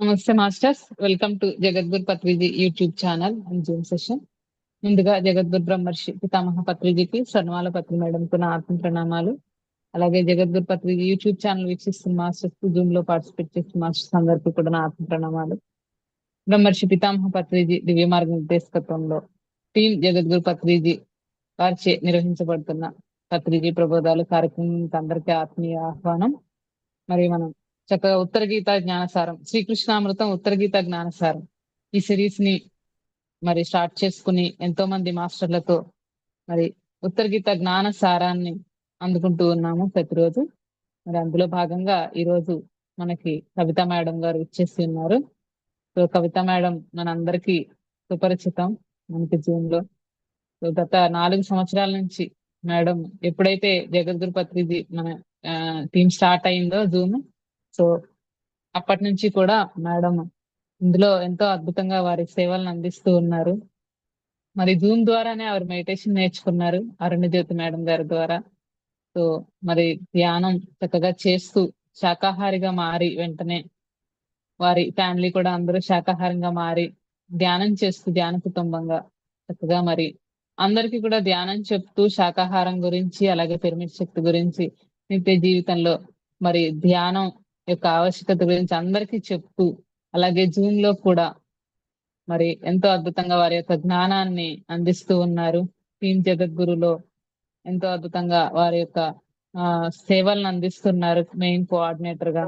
నమస్తే masters. Welcome to Jagadguru Patriji YouTube channel and zoom session ముందుగా జగద్గురు బ్రహ్మర్షి పితామహ పత్రిజీకి స్వర్ణమాల పత్రి మేడంకు నా ఆత్మ ప్రణామాలు. అలాగే జగద్గురు పత్రిజీ యూట్యూబ్ ఛానల్ వీక్షిస్తున్న మాస్టర్స్కు జూమ్లో పార్టిసిపేట్ చేస్తున్న మాస్టర్స్ అందరికీ కూడా నా ఆత్మ ప్రణామాలు. బ్రహ్మర్షి పితామహ పత్రిజీ దివ్య మార్గ నిర్దేశకత్వంలో టీం జగద్గురు పత్రిజీ వారిచే నిర్వహించబడుతున్న పత్రిజీ ప్రబోధాలు కార్యక్రమం అందరికీ ఆత్మీయ ఆహ్వానం. మరి మనం చక్కగా ఉత్తర గీత జ్ఞానసారం. శ్రీకృష్ణామృతం ఉత్తర గీత జ్ఞానసారం. ఈ సిరీస్ని మరి స్టార్ట్ చేసుకుని ఎంతో మంది మాస్టర్లతో మరి ఉత్తర గీత జ్ఞాన సారాన్ని అందుకుంటూ ఉన్నాము ప్రతిరోజు. మరి అందులో భాగంగా ఈ రోజు మనకి కవిత మేడం గారు ఇచ్చేసి ఉన్నారు. సో కవిత మేడం మనందరికీ సుపరిచితం మనకి జూన్లో. సో గత నాలుగు సంవత్సరాల నుంచి మేడం ఎప్పుడైతే జగద్గురు పత్రిజీ మన టీం స్టార్ట్ అయిందో జూమ్ సో అప్పటి నుంచి కూడా మేడం ఇందులో ఎంతో అద్భుతంగా వారి సేవలను అందిస్తూ ఉన్నారు. మరి జూమ్ ద్వారానే వారు మెడిటేషన్ నేర్చుకున్నారు. అరుణజ్యోతి మేడం గారి ద్వారా. సో మరి ధ్యానం చక్కగా చేస్తూ శాకాహారిగా మారి వెంటనే వారి ఫ్యామిలీ కూడా అందరూ శాకాహారంగా మారి ధ్యానం చేస్తూ ధ్యాన కుటుంబంగా చక్కగా మరి అందరికీ కూడా ధ్యానం చెప్తూ శాకాహారం గురించి అలాగే పిరమిడ్ శక్తి గురించి నిత్య జీవితంలో మరి ధ్యానం యొక్క ఆవశ్యకత గురించి అందరికీ చెప్తూ అలాగే జూమ్లో కూడా మరి ఎంతో అద్భుతంగా వారి యొక్క జ్ఞానాన్ని అందిస్తూ ఉన్నారు. టీం జగద్గురులో ఎంతో అద్భుతంగా వారి యొక్క సేవలను అందిస్తున్నారు మెయిన్ కోఆర్డినేటర్గా.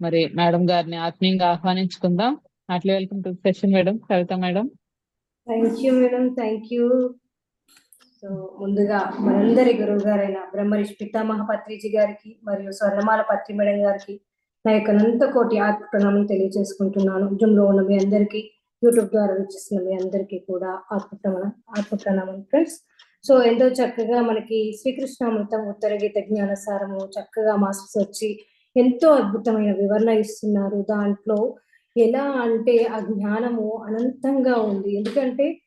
మరి మేడం గారిని ఆత్మీయంగా ఆహ్వానించుకుందాం. అట్లా welcome to session madam. Kavitha madam. Thank you madam. Thank you so ముందుగా మనందరి గురువు గారైన బ్రహ్మరిష్ పితామహ పత్రిజీ గారికి మరియు స్వర్ణమాల పత్రి మేడం గారికి నా యొక్క అనంత కోటి ఆత్మ తెలియజేసుకుంటున్నాను. జుమ్లో ఉన్న మీ అందరికీ యూట్యూబ్ ద్వారా వచ్చేసిన మీ అందరికీ కూడా ఆత్మ ఆత్మప్రణామం ఫ్రెండ్స్. సో ఎంతో చక్కగా మనకి శ్రీకృష్ణామృతం ఉత్తర గీత జ్ఞానసారము చక్కగా మాస్టర్స్ వచ్చి ఎంతో అద్భుతమైన వివరణ ఇస్తున్నారు. దాంట్లో ఎలా అంటే ఆ జ్ఞానము అనంతంగా ఉంది. ఎందుకంటే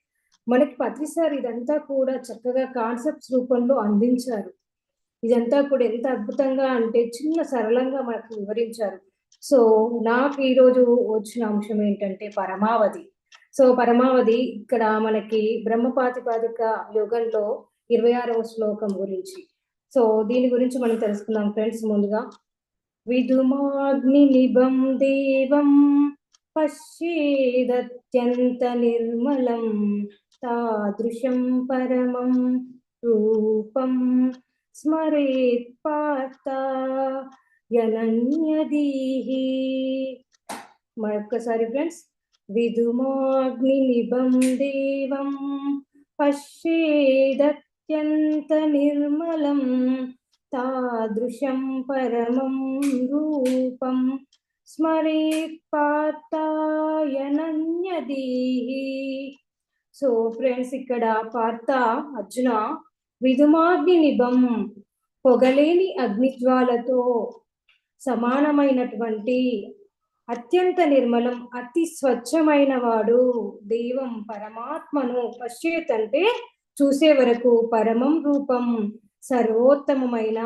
మనకి ప్రతిసారి ఇదంతా కూడా చక్కగా కాన్సెప్ట్స్ రూపంలో అందించారు. ఇదంతా కూడా ఎంత అద్భుతంగా అంటే చిన్న సరళంగా మనకు వివరించారు. సో నాకు ఈరోజు వచ్చిన అంశం ఏంటంటే పరమావధి. సో పరమావధి ఇక్కడ మనకి బ్రహ్మపాతిపాదిక యుగంలో ఇరవై ఆరవ శ్లోకం గురించి. సో దీని గురించి మనం తెలుసుకుందాం ఫ్రెండ్స్ ముందుగా. విధుమాగ్ని నిబం దేవం పశ్యేదత్యంత నిర్మలం తాదృశం పరమం రూపం స్మరేత్ పాత యనన్యదీహి మరొక్కసారి ఫ్రెండ్స్ విధుమాగ్ని నిబం దేవం పశ్యేదత్యంత నిర్మలం తాదృశం పరమం రూపం స్మరేత్ పార్థాయనన్యదీహి సో ఫ్రెండ్స్ ఇక్కడ పార్త అర్జున విధుమాగ్ని నిబం పొగలేని అగ్నిజ్వాలతో సమానమైనటువంటి అత్యంత నిర్మలం అతి స్వచ్ఛమైన వాడు దైవం పరమాత్మను పశ్చేత్ అంటే చూసే వరకు పరమం రూపం సర్వోత్తమమైన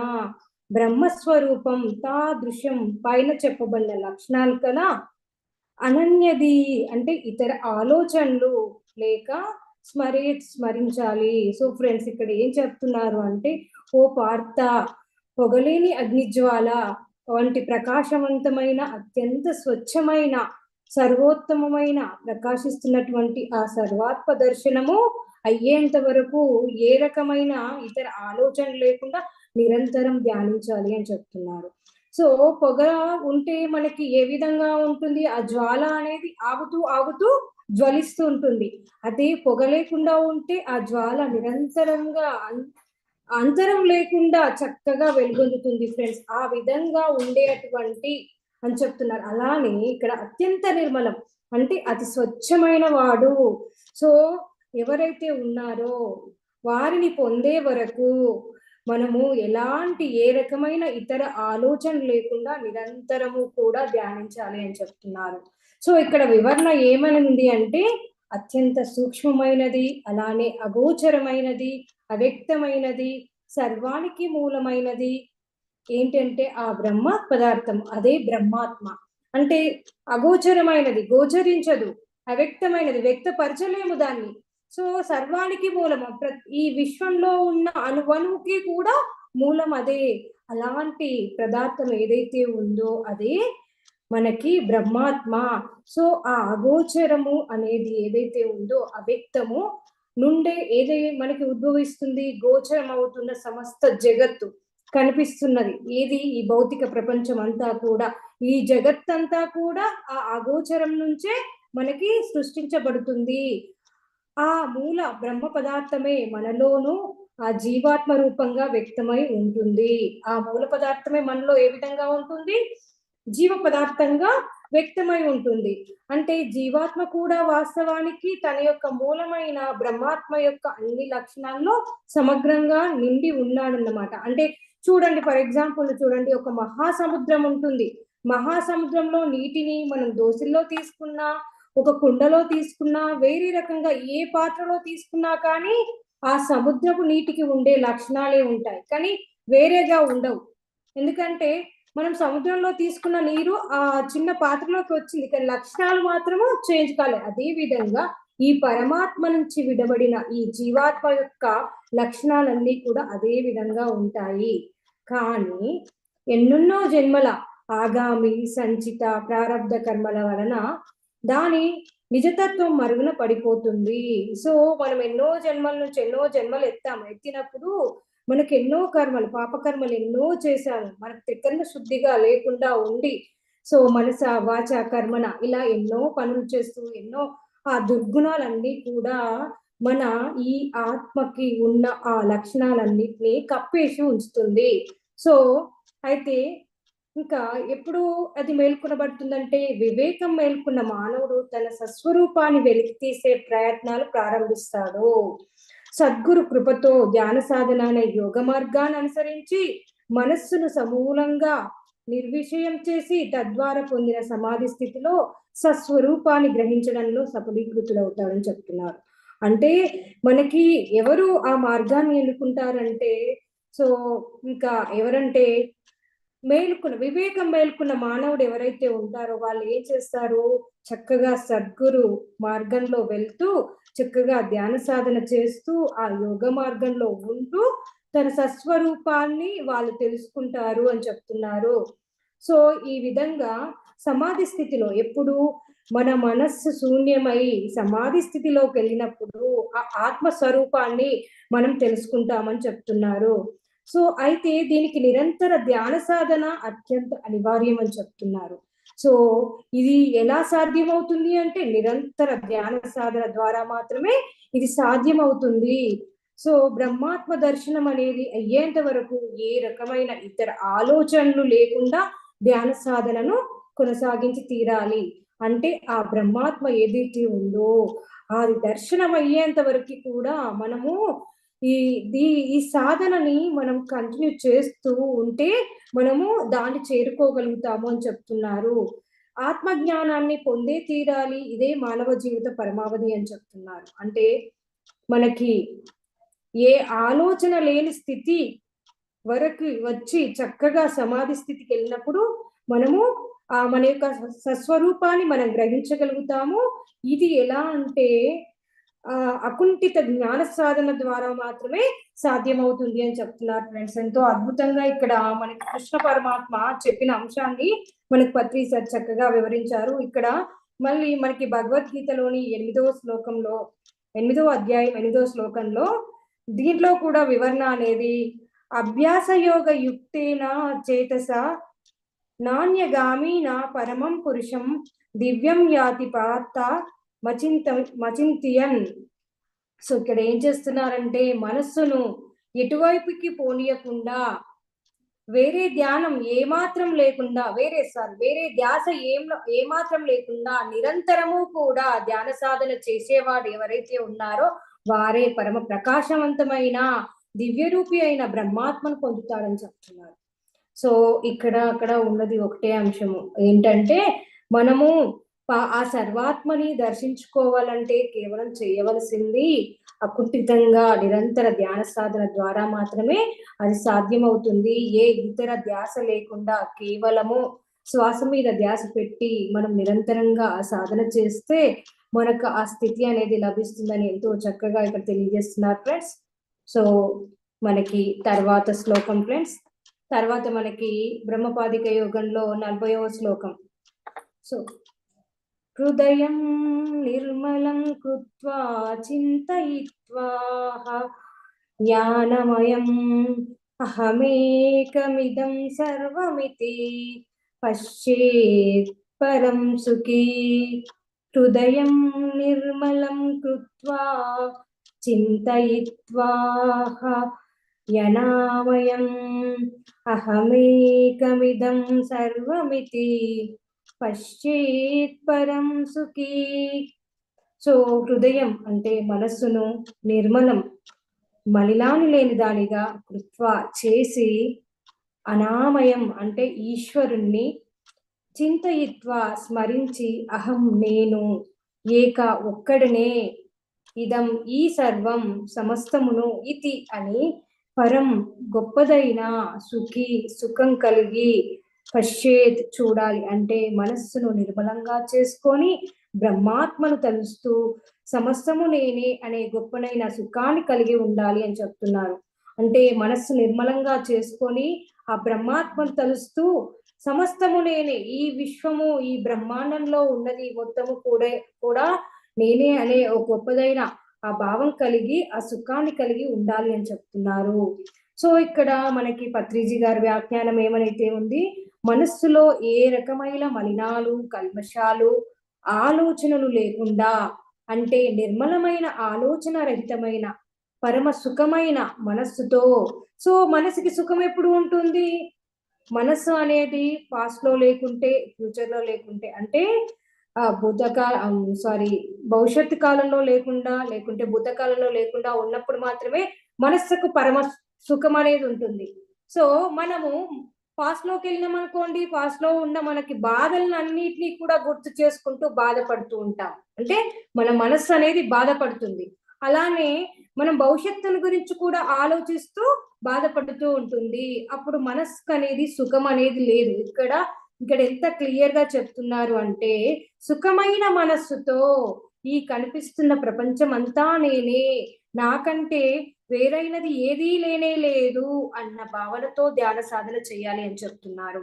బ్రహ్మస్వరూపం తాదృశ్యం పైన చెప్పబడిన లక్షణాలు కదా. అనన్యది అంటే ఇతర ఆలోచనలు లేక స్మరి స్మరించాలి. సో ఫ్రెండ్స్ ఇక్కడ ఏం చెప్తున్నారు అంటే ఓ పార్త పొగలేని అగ్నిజ్వాల వంటి ప్రకాశవంతమైన అత్యంత స్వచ్ఛమైన సర్వోత్తమమైన ప్రకాశిస్తున్నటువంటి ఆ సర్వాత్మ దర్శనము అయ్యేంత వరకు ఏ రకమైన ఇతర ఆలోచన లేకుండా నిరంతరం ధ్యానించాలి అని చెప్తున్నారు. సో పొగ ఉంటే మనకి ఏ విధంగా ఉంటుంది? ఆ జ్వాల అనేది ఆగుతూ ఆగుతూ జ్వలిస్తూ ఉంటుంది. అదే పొగ లేకుండా ఉంటే ఆ జ్వాల నిరంతరంగా అంతరం లేకుండా చక్కగా వెలుగొందుతుంది ఫ్రెండ్స్. ఆ విధంగా ఉండేటువంటి అని చెప్తున్నారు. అలానే ఇక్కడ అత్యంత నిర్మలం అంటే అతి స్వచ్ఛమైన వాడు. సో ఎవరైతే ఉన్నారో వారిని పొందే వరకు మనము ఎలాంటి ఏ రకమైన ఇతర ఆలోచన లేకుండా నిరంతరము కూడా ధ్యానించాలి అని చెప్తున్నారు. సో ఇక్కడ వివరణ ఏమనింది అంటే అత్యంత సూక్ష్మమైనది అలానే అగోచరమైనది అవ్యక్తమైనది సర్వానికి మూలమైనది. ఏంటంటే ఆ బ్రహ్మ పదార్థం అదే బ్రహ్మాత్మ. అంటే అగోచరమైనది గోచరించదు అవ్యక్తమైనది వ్యక్తపరచలేము దాన్ని. సో సర్వానికి మూలం ఈ విశ్వంలో ఉన్న అణువణువుకి కూడా మూలం అదే అలాంటి పదార్థం ఏదైతే ఉందో అదే మనకి బ్రహ్మాత్మ. సో ఆ అగోచరము అనేది ఏదైతే ఉందో అవ్యక్తము నుండే ఏదై మనకి ఉద్భవిస్తుంది గోచరం అవుతున్న సమస్త జగత్తు కనిపిస్తున్నది. ఏది? ఈ భౌతిక ప్రపంచం అంతా కూడా. ఈ జగత్తంతా కూడా ఆ అగోచరం నుంచే మనకి సృష్టించబడుతుంది. ఆ మూల బ్రహ్మ పదార్థమే మనలోనూ ఆ జీవాత్మ రూపంగా వ్యక్తమై ఉంటుంది. ఆ మూల పదార్థమే మనలో ఏ విధంగా ఉంటుంది? జీవ పదార్థంగా వ్యక్తమై ఉంటుంది. అంటే జీవాత్మ కూడా వాస్తవానికి తన యొక్క మూలమైన బ్రహ్మాత్మ యొక్క అన్ని లక్షణాల్లో సమగ్రంగా నిండి ఉన్నాడన్నమాట. అంటే చూడండి ఫర్ ఎగ్జాంపుల్ చూడండి ఒక మహాసముద్రం ఉంటుంది. మహాసముద్రంలో నీటిని మనం దోశల్లో తీసుకున్నా ఒక కుండలో తీసుకున్నా వేరే రకంగా ఏ పాత్రలో తీసుకున్నా కానీ ఆ సముద్రపు నీటికి ఉండే లక్షణాలే ఉంటాయి. కానీ వేరేగా ఉండవు. ఎందుకంటే మనం సముద్రంలో తీసుకున్న నీరు ఆ చిన్న పాత్రలోకి వచ్చింది కానీ లక్షణాలు మాత్రము చేంజ్ కాలేదు అదే విధంగా ఈ పరమాత్మ నుంచి విడబడిన ఈ జీవాత్మ యొక్క లక్షణాలన్నీ కూడా అదే విధంగా ఉంటాయి. కానీ ఎన్నెన్నో జన్మల ఆగామి సంచిత ప్రారంధ కర్మల వలన దాని నిజతత్వం మరుగున పడిపోతుంది. సో మనం ఎన్నో జన్మల నుంచి ఎన్నో జన్మలు ఎత్తాము ఎత్తినప్పుడు మనకి ఎన్నో కర్మలు పాపకర్మలు ఎన్నో చేశాము మనకు త్రికరణ శుద్ధిగా లేకుండా ఉండి సో మనస వాచ కర్మన ఇలా ఎన్నో పనులు చేస్తూ ఎన్నో ఆ దుర్గుణాలన్నీ కూడా మన ఈ ఆత్మకి ఉన్న ఆ లక్షణాలన్నిటినీ కప్పేసి ఉంచుతుంది. సో అయితే ఇంకా ఎప్పుడు అది మేల్కొనబడుతుందంటే వివేకం మేల్కొన్న మానవుడు తన సస్వరూపాన్ని వెలికి తీసే ప్రయత్నాలు ప్రారంభిస్తాడు. సద్గురు కృపతో ధ్యాన సాధన అనే యోగ మార్గాన్ని అనుసరించి మనస్సును సమూలంగా నిర్విషయం చేసి తద్వారా పొందిన సమాధి స్థితిలో సస్వరూపాన్ని గ్రహించడంలో సఫలీకృతులవుతారని చెప్తున్నారు. అంటే మనకి ఎవరు ఆ మార్గాన్ని ఎన్నుకుంటారంటే సో ఇంకా ఎవరంటే మేలుకున్న వివేకం మేలుకున్న మానవుడు ఎవరైతే ఉంటారో వాళ్ళు ఏం చేస్తారు చక్కగా సద్గురు మార్గంలో వెళ్తూ చక్కగా ధ్యాన సాధన చేస్తూ ఆ యోగ మార్గంలో ఉంటూ తన సస్వరూపాన్ని వాళ్ళు తెలుసుకుంటారు అని చెప్తున్నారు. సో ఈ విధంగా సమాధి స్థితిలో ఎప్పుడు మన మనస్సు శూన్యమై సమాధి స్థితిలోకి వెళ్ళినప్పుడు ఆ ఆత్మ స్వరూపాన్ని మనం తెలుసుకుంటామని చెప్తున్నారు. సో అయితే దీనికి నిరంతర ధ్యాన సాధన అత్యంత అనివార్యం అని చెప్తున్నారు. సో ఇది ఎలా సాధ్యమవుతుంది అంటే నిరంతర ధ్యాన సాధన ద్వారా మాత్రమే ఇది సాధ్యమవుతుంది. సో బ్రహ్మాత్మ దర్శనం అనేది అయ్యేంత వరకు ఏ రకమైన ఇతర ఆలోచనలు లేకుండా ధ్యాన సాధనను కొనసాగించి తీరాలి. అంటే ఆ బ్రహ్మాత్మ ఏదైతే ఉందో అది దర్శనం అయ్యేంత వరకు కూడా మనము ఈ దీ ఈ సాధనని మనం కంటిన్యూ చేస్తూ ఉంటే మనము దాన్ని చేరుకోగలుగుతాము అని చెప్తున్నారు. ఆత్మ జ్ఞానాన్ని పొందే తీరాలి ఇదే మానవ జీవిత పరమావధి అని చెప్తున్నారు. అంటే మనకి ఏ ఆలోచన లేని స్థితి వరకు వచ్చి చక్కగా సమాధి స్థితికి వెళ్ళినప్పుడు మనము ఆ మన యొక్క సస్వరూపాన్ని మనం గ్రహించగలుగుతాము. ఇది ఎలా అంటే అకుంఠిత జ్ఞాన సాధన ద్వారా మాత్రమే సాధ్యమవుతుంది అని చెప్తున్నారు ఫ్రెండ్స్ ఎంతో అద్భుతంగా ఇక్కడ మనకి కృష్ణ పరమాత్మ చెప్పిన అంశాన్ని మనకి పత్రి సార్ చక్కగా వివరించారు. ఇక్కడ మళ్ళీ మనకి భగవద్గీతలోని ఎనిమిదవ శ్లోకంలో ఎనిమిదవ అధ్యాయం ఎనిమిదవ శ్లోకంలో దీంట్లో కూడా వివరణ అనేది అభ్యాస యోగ యుక్తేన చేతస? నాణ్యగామిన పరమం పురుషం దివ్యం యాతి పాత మచింత మచింతియన్. సో ఇక్కడ ఏం చేస్తున్నారంటే మనస్సును ఎటువైపుకి పోనీయకుండా వేరే ధ్యానం ఏమాత్రం లేకుండా వేరే సార్ వేరే ధ్యాస ఏం ఏమాత్రం లేకుండా నిరంతరము కూడా ధ్యాన సాధన చేసేవాడు ఎవరైతే ఉన్నారో వారే పరమ ప్రకాశవంతమైన దివ్యరూపి అయిన బ్రహ్మాత్మను పొందుతారని చెప్తున్నారు. సో ఇక్కడ అక్కడ ఉన్నది ఒకటే అంశము. ఏంటంటే మనము ఆ సర్వాత్మని దర్శించుకోవాలంటే కేవలం చేయవలసింది అకుంఠితంగా నిరంతర ధ్యాన సాధన ద్వారా మాత్రమే అది సాధ్యమవుతుంది. ఏ ఇతర ధ్యాస లేకుండా కేవలము శ్వాస మీద ధ్యాస పెట్టి మనం నిరంతరంగా ఆ సాధన చేస్తే మనకు ఆ స్థితి అనేది లభిస్తుందని ఎంతో చక్కగా ఇక్కడ తెలియజేస్తున్నారు ఫ్రెండ్స్. సో మనకి తర్వాత శ్లోకం ఫ్రెండ్స్. తర్వాత మనకి బ్రహ్మపాదిక యోగంలో నలభైవ శ్లోకం. సో हृदयं निर्मलं कृत्वा चिन्तयित्वा ज्ञानमयम् अहमेकमिदं सर्वमिति पश्येत् परं सुखी। हृदयं निर्मलं कृत्वा चिन्तयित्वा यनामयम् अहमेकमिदं सर्वमिति పశ్చేత్ పరం సుఖీ. సో హృదయం అంటే మనస్సును నిర్మలం మలినాని లేని దానిగా కృత్వ చేసి అనామయం అంటే ఈశ్వరుణ్ణి చింతయిత్వ స్మరించి అహం నేను ఏక ఒక్కడనే. ఇదం ఈ సర్వం సమస్తమును ఇతి అని పరం గొప్పదైన సుఖి సుఖం కలిగి పశ్చేత్ చూడాలి అంటే మనస్సును నిర్మలంగా చేసుకొని బ్రహ్మాత్మను తలుస్తూ సమస్తము నేనే అనే గొప్పనైన సుఖాన్ని కలిగి ఉండాలి అని చెప్తున్నారు. అంటే మనస్సు నిర్మలంగా చేసుకొని ఆ బ్రహ్మాత్మను తలుస్తూ సమస్తము నేనే ఈ విశ్వము ఈ బ్రహ్మాండంలో ఉన్నది మొత్తము కూడా కూడా నేనే అనే ఒక గొప్పదైన ఆ భావం కలిగి ఆ సుఖాన్ని కలిగి ఉండాలి అని చెప్తున్నారు. సో ఇక్కడ మనకి పత్రిజీ గారి వ్యాఖ్యానం ఏమనైతే ఉంది? మనస్సులో ఏ రకమైన మలినాలు కల్మషాలు ఆలోచనలు లేకుండా అంటే నిర్మలమైన ఆలోచన రహితమైన పరమ సుఖమైన మనస్సుతో. సో మనసుకి సుఖం ఎప్పుడు ఉంటుంది? మనస్సు అనేది పాస్ట్లో లేకుంటే ఫ్యూచర్లో లేకుంటే. అంటే ఆ భూతకాల సారీ భవిష్యత్తు కాలంలో లేకుండా లేకుంటే భూతకాలంలో లేకుండా ఉన్నప్పుడు మాత్రమే మనస్సుకు పరమ సుఖం అనేది ఉంటుంది. సో మనము పాస్ట్లోకి వెళ్ళినాం అనుకోండి పాస్ట్లో ఉన్న మనకి బాధలను అన్నిటినీ కూడా గుర్తు చేసుకుంటూ బాధపడుతూ ఉంటాం. అంటే మన మనస్సు అనేది బాధపడుతుంది. అలానే మనం భవిష్యత్తును గురించి కూడా ఆలోచిస్తూ బాధపడుతూ ఉంటుంది. అప్పుడు మనస్సుకు అనేది సుఖం అనేది లేదు. ఇక్కడ ఇక్కడ ఎంత క్లియర్గా చెప్తున్నారు అంటే సుఖమైన మనస్సుతో ఈ కనిపిస్తున్న ప్రపంచం అంతా నేనే. నాకంటే వేరైనది ఏదీ లేనే లేదు అన్న భావనతో ధ్యాన సాధన చేయాలి అని చెప్తున్నారు.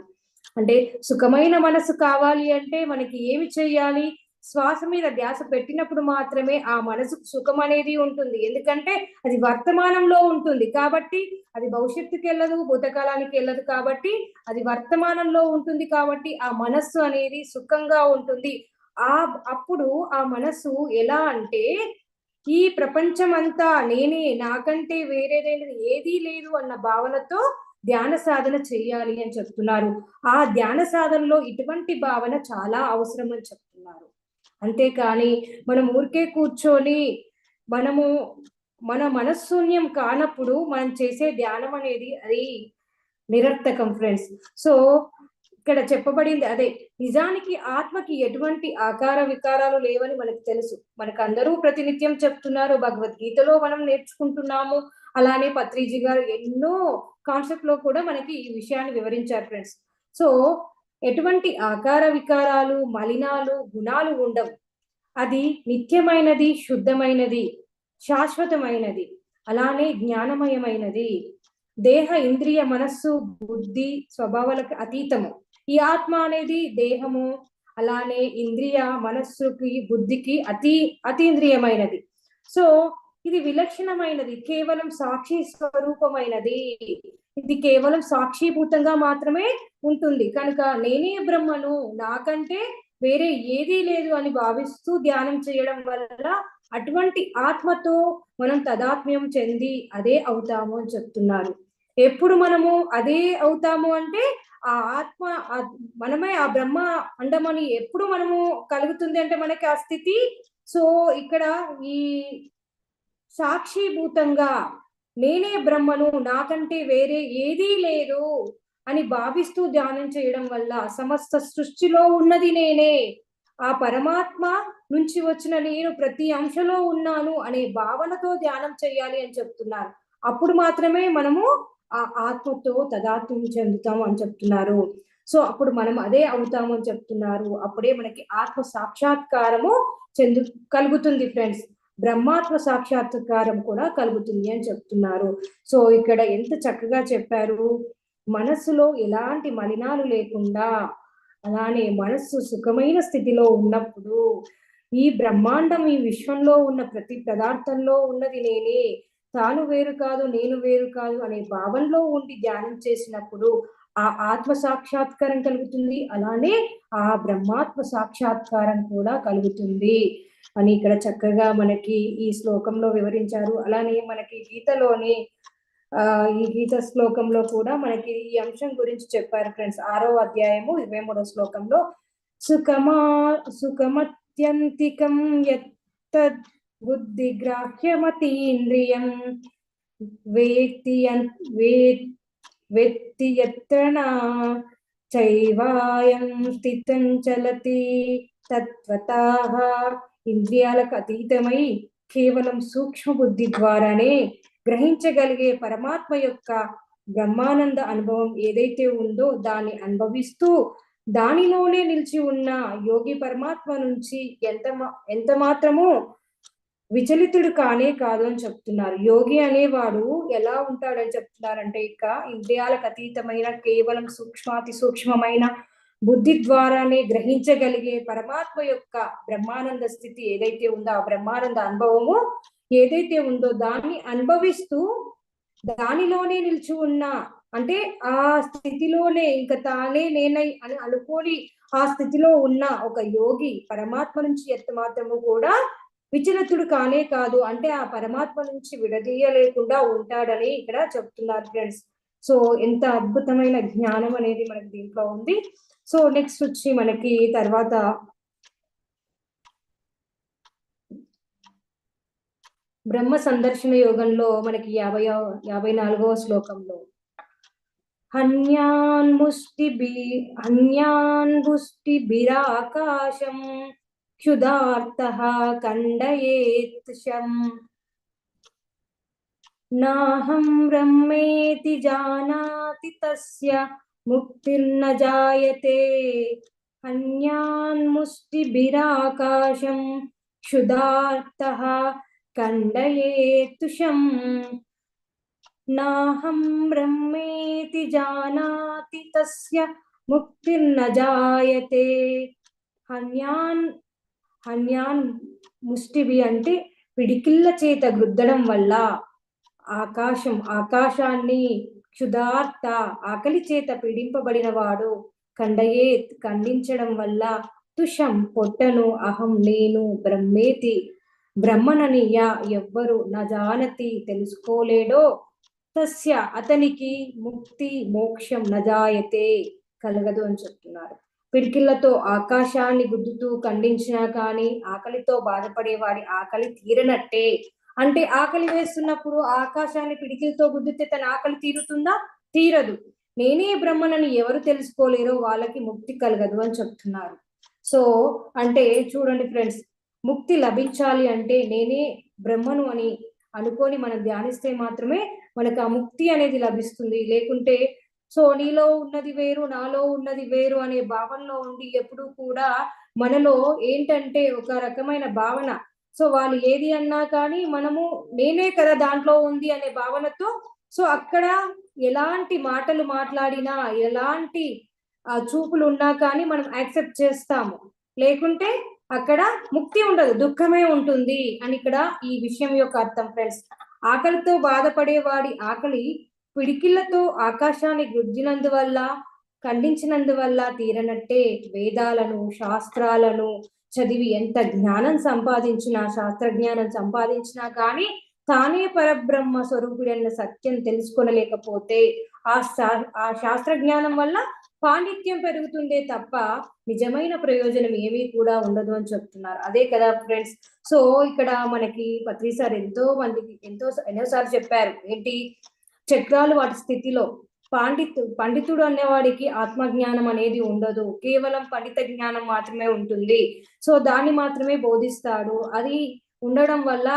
అంటే సుఖమైన మనసు కావాలి అంటే మనకి ఏమి చేయాలి? శ్వాస మీద ధ్యాస పెట్టినప్పుడు మాత్రమే ఆ మనసుకు సుఖం అనేది ఉంటుంది. ఎందుకంటే అది వర్తమానంలో ఉంటుంది కాబట్టి అది భవిష్యత్తుకి వెళ్ళదు భూతకాలానికి వెళ్ళదు కాబట్టి అది వర్తమానంలో ఉంటుంది కాబట్టి ఆ మనస్సు అనేది సుఖంగా ఉంటుంది. ఆ అప్పుడు ఆ మనస్సు ఎలా అంటే ఈ ప్రపంచం అంతా నేనే నాకంటే వేరేదైనది ఏదీ లేదు అన్న భావనతో ధ్యాన సాధన చేయాలి అని చెప్తున్నారు. ఆ ధ్యాన సాధనలో ఇటువంటి భావన చాలా అవసరం అని చెప్తున్నారు. అంతేకాని మనం ఊరికే కూర్చొని మనము మన మనశూన్యం కానప్పుడు మనం చేసే ధ్యానం అనేది అది నిరర్థకం ఫ్రెండ్స్ సో ఇక్కడ చెప్పబడింది అదే నిజానికి ఆత్మకి ఎటువంటి ఆకార వికారాలు లేవని మనకు తెలుసు. మనకు అందరూ ప్రతినిత్యం చెప్తున్నారు భగవద్గీతలో మనం నేర్చుకుంటున్నాము. అలానే పత్రిజీ గారు ఎన్నో కాన్సెప్ట్లో కూడా మనకి ఈ విషయాన్ని వివరించారు ఫ్రెండ్స్ సో ఎటువంటి ఆకార వికారాలు మలినాలు గుణాలు ఉండవు. అది నిత్యమైనది శుద్ధమైనది శాశ్వతమైనది అలానే జ్ఞానమయమైనది. దేహ ఇంద్రియ మనస్సు బుద్ధి స్వభావాలకు అతీతము. ఈ ఆత్మ అనేది దేహము అలానే ఇంద్రియ మనస్సుకి బుద్ధికి అతి అతీంద్రియమైనది సో ఇది విలక్షణమైనది కేవలం సాక్షి స్వరూపమైనది. ఇది కేవలం సాక్షిభూతంగా మాత్రమే ఉంటుంది. కనుక నేనే బ్రహ్మను నాకంటే వేరే ఏదీ లేదు అని భావిస్తూ ధ్యానం చేయడం వల్ల అటువంటి ఆత్మతో మనం తదాత్మ్యం చెంది అదే అవుతాము అని చెప్తున్నారు. ఎప్పుడు మనము అదే అవుతాము అంటే ఆ ఆత్మ మనమే ఆ బ్రహ్మ అండమని ఎప్పుడు మనము కలుగుతుంది అంటే మనకి ఆ స్థితి. సో ఇక్కడ ఈ సాక్షిభూతంగా నేనే బ్రహ్మను నాకంటే వేరే ఏదీ లేదు అని భావిస్తూ ధ్యానం చేయడం వల్ల సమస్త సృష్టిలో ఉన్నది నేనే. ఆ పరమాత్మ నుంచి వచ్చిన నేను ప్రతి అంశలో ఉన్నాను అనే భావనతో ధ్యానం చేయాలి అని చెప్తున్నారు. అప్పుడు మాత్రమే మనము ఆ ఆత్మతో తదాత్మ్యం చెందుతాము అని చెప్తున్నారు. సో అప్పుడు మనం అదే అవుతాము అని చెప్తున్నారు. అప్పుడే మనకి ఆత్మ సాక్షాత్కారము చెందు కలుగుతుంది ఫ్రెండ్స్. బ్రహ్మాత్మ సాక్షాత్కారం కూడా కలుగుతుంది అని చెప్తున్నారు. సో ఇక్కడ ఎంత చక్కగా చెప్పారు. మనస్సులో ఎలాంటి మలినాలు లేకుండా అలానే మనస్సు సుఖమైన స్థితిలో ఉన్నప్పుడు ఈ బ్రహ్మాండం ఈ విశ్వంలో ఉన్న ప్రతి పదార్థంలో ఉన్నది నేనే. తాను వేరు కాదు నేను వేరు కాదు అనే భావంలో ఉండి ధ్యానం చేసినప్పుడు ఆ ఆత్మ సాక్షాత్కారం కలుగుతుంది. అలానే ఆ బ్రహ్మాత్మ సాక్షాత్కారం కూడా కలుగుతుంది. అని ఇక్కడ చక్కగా మనకి ఈ శ్లోకంలో వివరించారు. అలానే మనకి గీతలోని ఆ ఈ గీత శ్లోకంలో కూడా మనకి ఈ అంశం గురించి చెప్పారు ఫ్రెండ్స్. ఆరో అధ్యాయము ఇరవై మూడో శ్లోకంలో సుఖమా సుఖమత్యంతికం ఎత్త బుద్ధిగ్రాహ్యమతీంద్రియం వేత్తి వేత్తి వే- చైవాయం స్థితం చలతి తత్వత. ఇంద్రియాలకు అతీతమై కేవలం సూక్ష్మ బుద్ధి ద్వారానే గ్రహించగలిగే పరమాత్మ యొక్క బ్రహ్మానంద అనుభవం ఏదైతే ఉందో దాన్ని అనుభవిస్తూ దానిలోనే నిలిచి ఉన్న యోగి పరమాత్మ నుంచి ఎంత ఎంత మాత్రము విచలితుడు కానే కాదు అని చెప్తున్నారు. యోగి అనేవాడు ఎలా ఉంటాడని చెప్తున్నారంటే ఇక ఇంద్రియాలకు అతీతమైన కేవలం సూక్ష్మాతి సూక్ష్మమైన బుద్ధి ద్వారానే గ్రహించగలిగే పరమాత్మ యొక్క బ్రహ్మానంద స్థితి ఏదైతే ఉందో ఆ బ్రహ్మానంద అనుభవము ఏదైతే ఉందో దాన్ని అనుభవిస్తూ దానిలోనే నిలిచి ఉన్న అంటే ఆ స్థితిలోనే ఇంకా తానే నేనై అని అనుకోని ఆ స్థితిలో ఉన్న ఒక యోగి పరమాత్మ నుంచి ఎంత మాత్రము కూడా విచలితుడు కానే కాదు అంటే ఆ పరమాత్మ నుంచి విడదీయలేకుండా ఉంటాడని ఇక్కడ చెప్తున్నారు ఫ్రెండ్స్ సో ఎంత అద్భుతమైన జ్ఞానం అనేది మనకి దీంట్లో ఉంది. సో నెక్స్ట్ వచ్చి మనకి తర్వాత బ్రహ్మ సందర్శన యోగంలో మనకి యాభై యాభై నాలుగవ శ్లోకంలో. హన్యాన్ ముష్టి బి హన్యాన్ ముష్టి బిరాకాశం క్షుదార్థ ఖండయేత్ శం నాహం బ్రహ్మేతి జానాతి తస్య ముక్తిర్న జాయతే హన్యాన్ ముష్టి బిరాకాశం క్షుదార్థ ఖండయేత్ శం నాహం బ్రహ్మేతి జానాతి తస్య ముక్తిర్న జాయతే హన్యాన్ ముష్టివి అంటే పిడికిళ్ళ చేత గుద్దడం వల్ల ఆకాశం ఆకాశాన్ని క్షుధార్త ఆకలి చేత పీడింపబడిన వాడు ఖండయే ఖండించడం వల్ల తుషం పొట్టను అహం నేను బ్రహ్మేతి బ్రహ్మననియ ఎవ్వరు నజానతి తెలుసుకోలేడో తస్య అతనికి ముక్తి మోక్షం నజాయతే కలగదు అని చెప్తున్నారు. పిడికిళ్ళతో ఆకాశాన్ని గుద్దుతూ ఖండించినా కానీ ఆకలితో బాధపడేవాడి ఆకలి తీరనట్టే. అంటే ఆకలి వేస్తున్నప్పుడు ఆకాశాన్ని పిడికిలతో గుద్దితే తన ఆకలి తీరుతుందా? తీరదు. నేనే బ్రహ్మనని ఎవరు తెలుసుకోలేరో వాళ్ళకి ముక్తి కలగదు అని చెప్తున్నారు. సో అంటే చూడండి ఫ్రెండ్స్ ముక్తి లభించాలి అంటే నేనే బ్రహ్మను అని అనుకొని మనం ధ్యానిస్తే మాత్రమే మనకు ఆ ముక్తి అనేది లభిస్తుంది. లేకుంటే సో నీలో ఉన్నది వేరు నాలో ఉన్నది వేరు అనే భావనలో ఉండి ఎప్పుడు కూడా మనలో ఏంటంటే ఒక రకమైన భావన. సో వాళ్ళు ఏది అన్నా కానీ మనము నేనే కదా దాంట్లో ఉంది అనే భావనతో సో అక్కడ ఎలాంటి మాటలు మాట్లాడినా ఎలాంటి చూపులు ఉన్నా కానీ మనం యాక్సెప్ట్ చేస్తాము. లేకుంటే అక్కడ ముక్తి ఉండదు దుఃఖమే ఉంటుంది అని ఇక్కడ ఈ విషయం యొక్క అర్థం ఫ్రెండ్స్. ఆకలితో బాధపడేవాడి ఆకలి పిడికిళ్ళతో ఆకాశాన్ని గుర్జినందువల్ల ఖండించినందువల్ల తీరనట్టే వేదాలను శాస్త్రాలను చదివి ఎంత జ్ఞానం సంపాదించినా శాస్త్రజ్ఞానం సంపాదించినా కానీ తానే పరబ్రహ్మ స్వరూపుడన్న సత్యం తెలుసుకొనలేకపోతే ఆ శా- ఆ శాస్త్ర జ్ఞానం వల్ల పాండిత్యం పెరుగుతుందే తప్ప నిజమైన ప్రయోజనం ఏమీ కూడా ఉండదు అని చెప్తున్నారు. అదే కదా ఫ్రెండ్స్. సో ఇక్కడ మనకి పత్రి సార్ ఎంతో మందికి ఎంతో ఎన్నోసార్లు చెప్పారు. ఏంటి? చక్రాలు వాటి స్థితిలో పాండితు పండితుడు అనేవాడికి ఆత్మజ్ఞానం అనేది ఉండదు. కేవలం పండిత జ్ఞానం మాత్రమే ఉంటుంది. సో దాన్ని మాత్రమే బోధిస్తాడు. అది ఉండడం వల్ల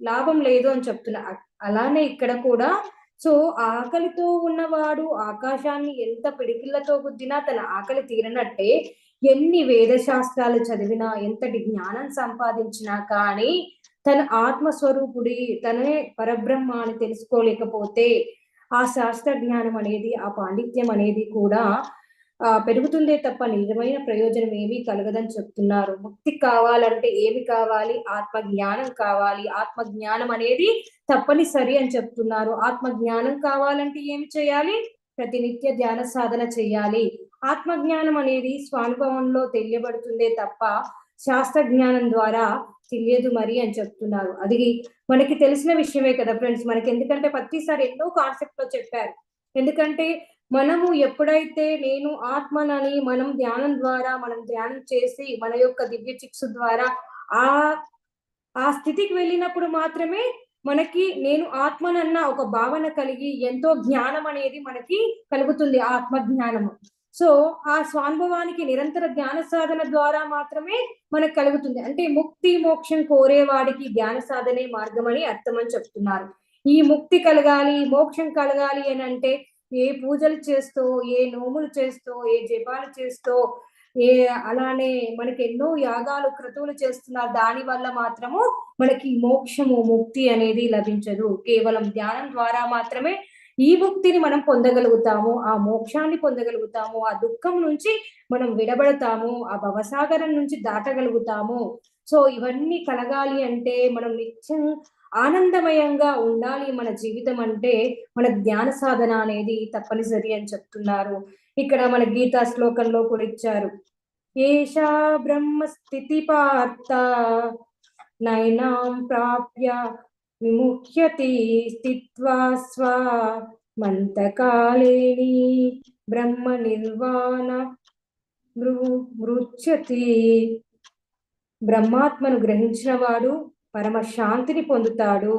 లాభం లేదు అని చెప్తున్నా. అలానే ఇక్కడ కూడా సో ఆకలితో ఉన్నవాడు ఆకాశాన్ని ఎంత పిడికిళ్ళతో గుద్దినా తన ఆకలి తీరనట్టే ఎన్ని వేద శాస్త్రాలు చదివినా ఎంతటి జ్ఞానం సంపాదించినా కానీ తన ఆత్మస్వరూపుడి తనే పరబ్రహ్మ అని తెలుసుకోలేకపోతే ఆ శాస్త్ర జ్ఞానం అనేది ఆ పాండిత్యం అనేది కూడా ఆ పెరుగుతుందే తప్ప నిజమైన ప్రయోజనం ఏమీ కలగదని చెప్తున్నారు. ముక్తి కావాలంటే ఏమి కావాలి? ఆత్మ జ్ఞానం కావాలి. ఆత్మ జ్ఞానం అనేది తప్పనిసరి అని చెప్తున్నారు. ఆత్మ జ్ఞానం కావాలంటే ఏమి చేయాలి? ప్రతినిత్య ధ్యాన సాధన చేయాలి. ఆత్మ జ్ఞానం అనేది స్వానుభవంలో తెలియబడుతుందే తప్ప శాస్త్ర జ్ఞానం ద్వారా తెలియదు మరి అని చెప్తున్నారు. అది మనకి తెలిసిన విషయమే కదా ఫ్రెండ్స్. మనకి ఎందుకంటే ప్రతిసారి ఎన్నో కాన్సెప్ట్లో చెప్పారు. ఎందుకంటే మనము ఎప్పుడైతే నేను ఆత్మనని మనం ధ్యానం ద్వారా మనం ధ్యానం చేసి మన యొక్క దివ్య చిక్స్ ద్వారా ఆ ఆ స్థితికి వెళ్ళినప్పుడు మాత్రమే మనకి నేను ఆత్మనన్న ఒక భావన కలిగి ఎంతో జ్ఞానం అనేది మనకి కలుగుతుంది. ఆత్మ జ్ఞానము సో ఆ స్వానుభవానికి నిరంతర ధ్యాన సాధన ద్వారా మాత్రమే మనకు కలుగుతుంది. అంటే ముక్తి మోక్షం కోరేవాడికి ధ్యాన సాధనే మార్గం అని అర్థం అని చెప్తున్నారు. ఈ ముక్తి కలగాలి మోక్షం కలగాలి అని అంటే ఏ పూజలు చేస్తో ఏ నోములు చేస్తో ఏ జపాలు చేస్తో ఏ అలానే మనకి ఎన్నో యాగాలు క్రతువులు చేస్తున్నారు. దాని వల్ల మాత్రము మనకి మోక్షము ముక్తి అనేది లభించదు. కేవలం ధ్యానం ద్వారా మాత్రమే ఈ ముక్తిని మనం పొందగలుగుతాము ఆ మోక్షాన్ని పొందగలుగుతాము ఆ దుఃఖం నుంచి మనం విడబడతాము ఆ భవసాగరం నుంచి దాటగలుగుతాము. సో ఇవన్నీ కలగాలి అంటే మనం నిత్యం ఆనందమయంగా ఉండాలి మన జీవితం అంటే మన జ్ఞాన సాధన అనేది తప్పనిసరి అని చెప్తున్నారు. ఇక్కడ మన గీతా శ్లోకంలో కూడా ఇచ్చారు ఏషా బ్రహ్మ స్థితి పార్త నైనాం ప్రాప్య విముఖ్యతి స్థిత్వా స్వా మంతకాలేని బ్రహ్మ నిర్వాణ మృ మృచ్చతి బ్రహ్మాత్మను గ్రహించిన వాడు పరమ శాంతిని పొందుతాడు.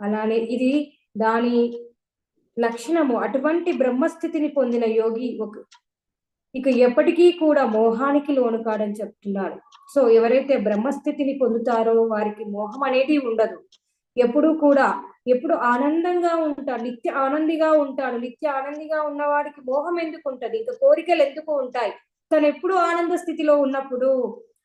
అలానే ఇది దాని లక్షణము. అటువంటి బ్రహ్మస్థితిని పొందిన యోగి ఒక ఇక ఎప్పటికీ కూడా మోహానికి లోను కాడని చెప్తున్నారు. సో ఎవరైతే బ్రహ్మస్థితిని పొందుతారో వారికి మోహం అనేది ఉండదు. ఎప్పుడు కూడా ఎప్పుడు ఆనందంగా ఉంటాడు నిత్య ఆనందిగా ఉంటాడు నిత్య ఆనందిగా ఉన్నవాడికి మోహం ఎందుకు ఉంటది? ఇంకా కోరికలు ఎందుకు ఉంటాయి? తను ఎప్పుడు ఆనంద స్థితిలో ఉన్నప్పుడు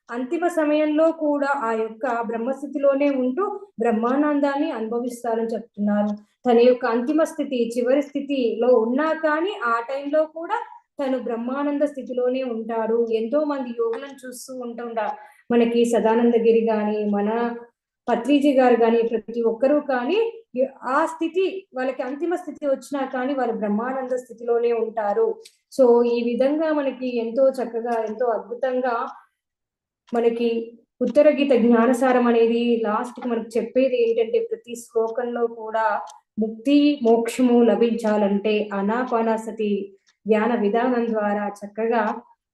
అంతిమ సమయంలో కూడా ఆ యొక్క బ్రహ్మస్థితిలోనే ఉంటూ బ్రహ్మానందాన్ని అనుభవిస్తారని చెప్తున్నారు. తన యొక్క అంతిమ స్థితి చివరి స్థితిలో ఉన్నా కానీ ఆ టైంలో కూడా తను బ్రహ్మానంద స్థితిలోనే ఉంటాడు. ఎంతో మంది యోగులను చూస్తూ ఉంటుండ మనకి సదానందగిరి గాని మన పత్రిజీ గారు కానీ ప్రతి ఒక్కరూ కానీ ఆ స్థితి వాళ్ళకి అంతిమ స్థితి వచ్చినా కానీ వాళ్ళు బ్రహ్మానంద స్థితిలోనే ఉంటారు. సో ఈ విధంగా మనకి ఎంతో చక్కగా ఎంతో అద్భుతంగా మనకి ఉత్తర గీత జ్ఞానసారం అనేది లాస్ట్కి మనకు చెప్పేది ఏంటంటే ప్రతి శ్లోకంలో కూడా ముక్తి మోక్షము లభించాలంటే అనాపానాసతి ధ్యాన విధానం ద్వారా చక్కగా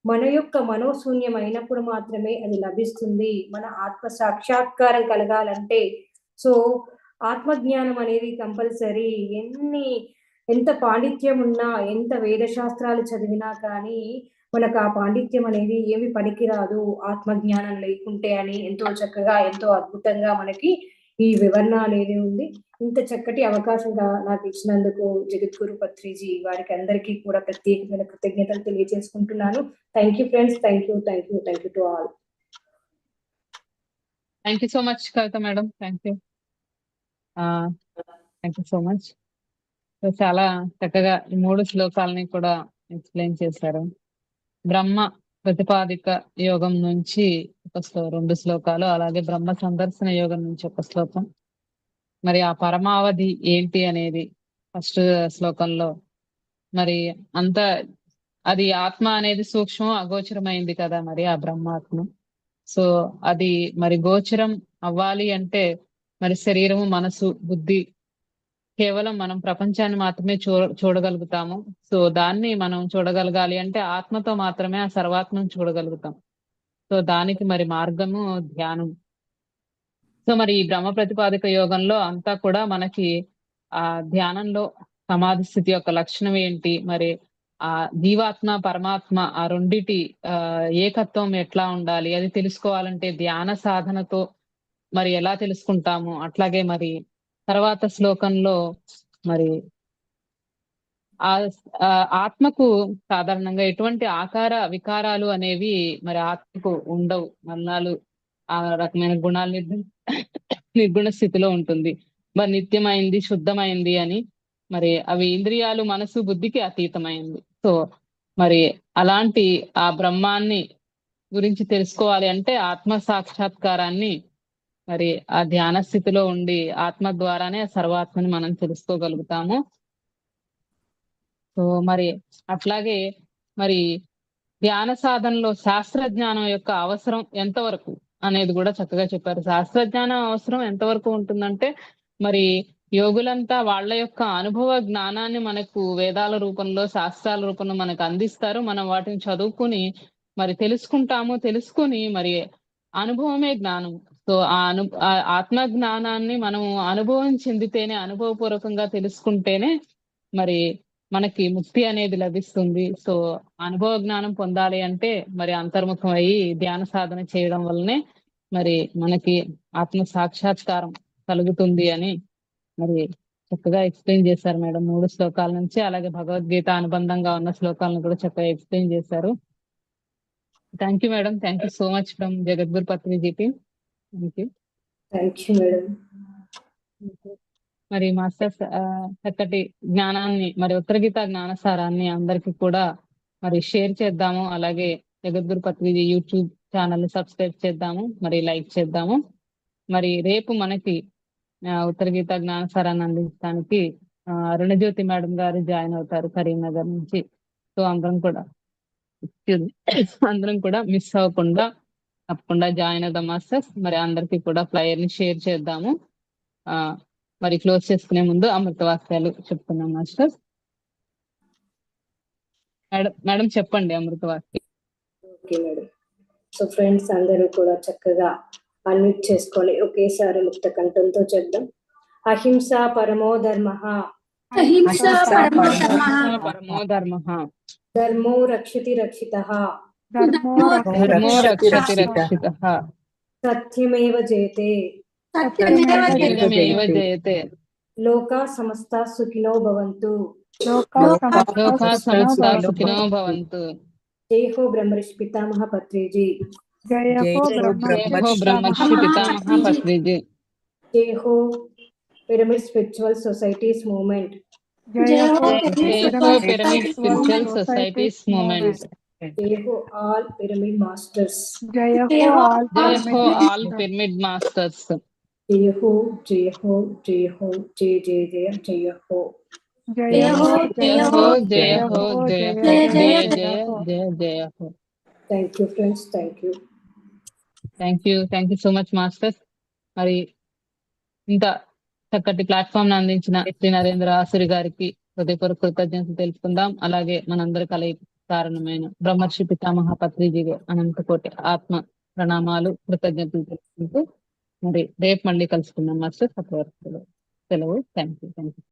మన యొక్క మనోశూన్యం అయినప్పుడు మాత్రమే అది లభిస్తుంది. మన ఆత్మ సాక్షాత్కారం కలగాలంటే. సో ఆత్మజ్ఞానం అనేది కంపల్సరీ. ఎన్ని ఎంత పాండిత్యం ఉన్నా ఎంత వేద శాస్త్రాలు చదివినా కానీ మనకు ఆ పాండిత్యం అనేది ఏమి పనికిరాదు. ఆత్మజ్ఞానం లేకుంటే అని ఎంతో చక్కగా ఎంతో అద్భుతంగా మనకి ఈ వివరణ అనేది ఉంది. ఇంత చక్కటి అవకాశంగా నాకు ఇచ్చినందుకు జగద్గురు పత్రిజీ వారికి అందరికీ కూడా ప్రత్యేకమైన కృతజ్ఞతలు తెలియజేసుకుంటున్నాను. Thank you friends thank you thank you thank you to all thank you so much Kavitha madam thank you thank you so much చాలా చక్కగా ఈ మూడు శ్లోకాలని కూడా ఎక్స్ప్లెయిన్ చేశారు. బ్రహ్మ ప్రతిపాదిక యోగం నుంచి ఒక శ్లో రెండు శ్లోకాలు అలాగే బ్రహ్మ సందర్శన యోగం నుంచి ఒక శ్లోకం. మరి ఆ పరమావధి ఏంటి అనేది ఫస్ట్ శ్లోకంలో. మరి అంత అది ఆత్మ అనేది సూక్ష్మం అగోచరమైంది కదా మరి ఆ బ్రహ్మాత్మ. సో అది మరి గోచరం అవ్వాలి అంటే మరి శరీరము మనసు బుద్ధి కేవలం మనం ప్రపంచాన్ని మాత్రమే చూ చూడగలుగుతాము. సో దాన్ని మనం చూడగలగాలి అంటే ఆత్మతో మాత్రమే ఆ సర్వాత్మను చూడగలుగుతాం. సో దానికి మరి మార్గము ధ్యానం. సో మరి ఈ బ్రహ్మ ప్రతిపాదిక యోగంలో అంతా కూడా మనకి ఆ ధ్యానంలో సమాధి స్థితి యొక్క లక్షణం ఏంటి? మరి ఆ జీవాత్మ పరమాత్మ ఆ రెండిటి ఆ ఏకత్వం ఎట్లా ఉండాలి? అది తెలుసుకోవాలంటే ధ్యాన సాధనతో మరి ఎలా తెలుసుకుంటాము? అట్లాగే మరి తర్వాత శ్లోకంలో మరి ఆ ఆత్మకు సాధారణంగా ఎటువంటి ఆకార వికారాలు అనేవి మరి ఆత్మకు ఉండవు. మరణాలు ఆ రకమైన గుణాలు నిర్గుణ స్థితిలో ఉంటుంది. మరి నిత్యమైంది శుద్ధమైంది అని మరి అవి ఇంద్రియాలు మనసు బుద్ధికి అతీతమైంది. సో మరి అలాంటి ఆ బ్రహ్మాన్ని గురించి తెలుసుకోవాలి అంటే ఆత్మ సాక్షాత్కారాన్ని మరి ఆ ధ్యాన స్థితిలో ఉండి ఆత్మ ద్వారానే సర్వాత్మని మనం తెలుసుకోగలుగుతాము. సో మరి అట్లాగే మరి ధ్యాన సాధనలో శాస్త్ర జ్ఞానం యొక్క అవసరం ఎంతవరకు అనేది కూడా చక్కగా చెప్పారు. శాస్త్ర జ్ఞానం అవసరం ఎంతవరకు ఉంటుందంటే మరి యోగులంతా వాళ్ళ యొక్క అనుభవ జ్ఞానాన్ని మనకు వేదాల రూపంలో శాస్త్రాల రూపంలో మనకు అందిస్తారు. మనం వాటిని చదువుకుని మరి తెలుసుకుంటాము. తెలుసుకుని మరి అనుభవమే జ్ఞానం. సో ఆ అను ఆ ఆత్మ జ్ఞానాన్ని మనం అనుభవం చెందితేనే అనుభవపూర్వకంగా తెలుసుకుంటేనే మరి మనకి ముక్తి అనేది లభిస్తుంది. సో అనుభవ జ్ఞానం పొందాలి అంటే మరి అంతర్ముఖం అయ్యి ధ్యాన సాధన చేయడం వల్లనే మరి మనకి ఆత్మ సాక్షాత్కారం కలుగుతుంది అని మరి చక్కగా ఎక్స్ప్లెయిన్ చేశారు మేడం. మూడు శ్లోకాల నుంచి అలాగే భగవద్గీత అనుబంధంగా ఉన్న శ్లోకాలను కూడా చక్కగా ఎక్స్ప్లెయిన్ చేశారు. Thank you madam. Thank you so much from Jagadguru Patriji team. Thank you thank you madam మరి మాస్టర్స్ చక్కటి జ్ఞానాన్ని మరి ఉత్తర గీత జ్ఞానసారాన్ని అందరికి కూడా మరి షేర్ చేద్దాము. అలాగే Jagadguru Patriji YouTube channel subscribe చేద్దాము మరి లైక్ చేద్దాము. మరి రేపు మనకి ఉత్తర గీత జ్ఞానసారాన్ని అందించడానికి ఆ, అరుణజ్యోతి మేడం గారు జాయిన్ అవుతారు కరీంనగర్ నుంచి. సో అందరం కూడా అందరం కూడా మిస్ అవ్వకుండా తప్పకుండా జాయిన్ అవుదాం మాస్టర్స్. మరి అందరికి కూడా ఫ్లైయర్ని షేర్ చేద్దాము. ఆ మరి క్లోజ్ చేసుకునే ముందు అమృత వాక్యాలు చెప్తున్నాం మాస్టర్ మేడం మేడం చెప్పండి అమృత వాక్యం. Okay madam. సో ఫ్రెండ్స్ అందరూ కూడా చక్కగా అన్మ్యూట్ చేసుకొని ఒకేసారి ముక్త కంఠంతో చెప్దాం. అహింస పరమో ధర్మ. అహింస పరమో ధర్మ. ధర్మో రక్షతి రక్షిత. ధర్మో ధర్మో రక్షతి రక్షిత. రక్షిత సత్యమేవ జయతే సత్యమేవ జయతే. సత్యమేవ జయతే లోకా సమస్త సుఖినో భవంతు లోకా లోకా సమస్త సమస్త సుఖినో సుఖినో భవంతు. భవంతు జై హో బ్రహ్మర్షి పితామహ పత్రిజీ జయ జయ హో హో జయ హో Brahmarshi Brahmarshi thank you thank you so much masters మరి ఇంత చక్కటి ప్లాట్ఫామ్ అందించిన శ్రీ నరేంద్ర ఆసురి గారికి హృదయపూర్వక కృతజ్ఞతలు తెలుపుకుందాం. అలాగే మనందరి కలయి కారణమైన బ్రహ్మర్షి పితామహ పత్రిజీ అనంతకోటి ఆత్మ ప్రణామాలు కృతజ్ఞతలు తెలుసుకుంటూ మరి రేపు మళ్ళీ కలుసుకుందాం మాస్టర్. అప్పటి సెలవు. Thank you thank you